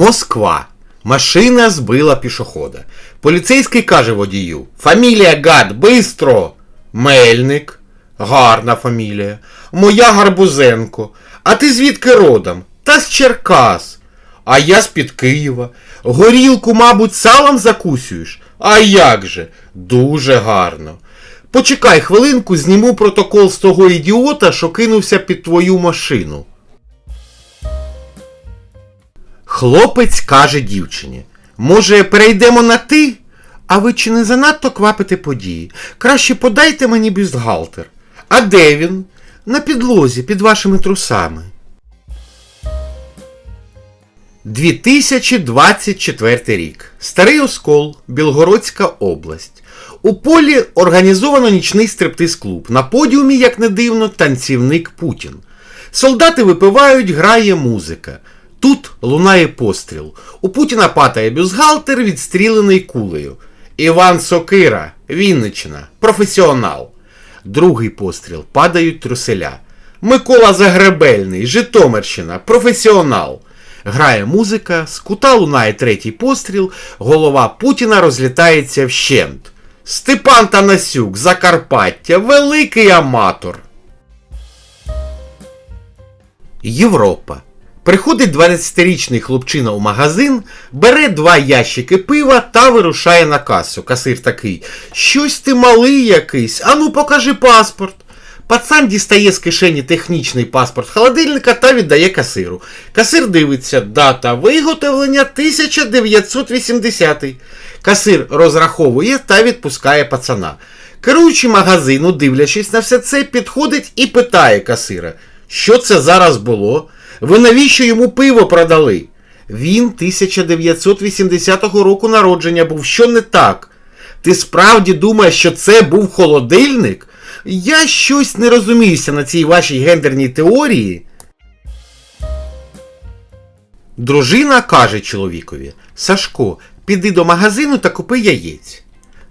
Москва. Машина збила пішохода. Поліцейський каже водію: Фамілія гад, бистро! Мельник. Гарна фамілія. Моя Гарбузенко. А ти звідки родом? Та з Черкас. А я з-під Києва. Горілку, мабуть, салом закусюєш? А як же? Дуже гарно. Почекай хвилинку, зніму протокол з того ідіота, що кинувся під твою машину. Хлопець каже дівчині: Може, перейдемо на ти? А ви чи не занадто квапите події? Краще подайте мені бюстгальтер. А де він? На підлозі, під вашими трусами. 2024 рік. Старий Оскол, Білгородська область. У полі організовано нічний стриптиз-клуб. На подіумі, як не дивно, танцівник Путін. Солдати випивають, грає музика. Тут лунає постріл. У Путіна патає бюстгальтер, відстрілений кулею. Іван Сокира, Вінниччина, професіонал. Другий постріл падають труселя. Микола Загребельний, Житомирщина, професіонал. Грає музика, з кута лунає третій постріл, голова Путіна розлітається вщент. Степан Танасюк, Закарпаття, великий аматор. Європа. Приходить 12-річний хлопчина у магазин, бере два ящики пива та вирушає на касу. Касир такий: Щось ти малий якийсь, ану покажи паспорт. Пацан дістає з кишені технічний паспорт холодильника та віддає касиру. Касир дивиться, дата виготовлення 1980. Касир розраховує та відпускає пацана. Керуючий магазину, дивлячись на все це, підходить і питає касира, що це зараз було? Ви навіщо йому пиво продали? Він 1980 року народження був. Що не так? Ти справді думаєш, що це був холодильник? Я щось не розуміюся на цій вашій гендерній теорії. Дружина каже чоловікові: Сашко, піди до магазину та купи яєць.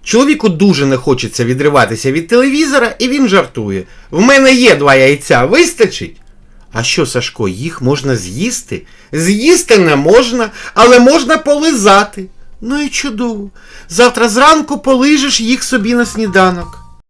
Чоловіку дуже не хочеться відриватися від телевізора, і він жартує: В мене є два яйця, вистачить? А що, Сашко, їх можна з'їсти? З'їсти не можна, але можна полизати. Ну і чудово. Завтра зранку полижеш їх собі на сніданок.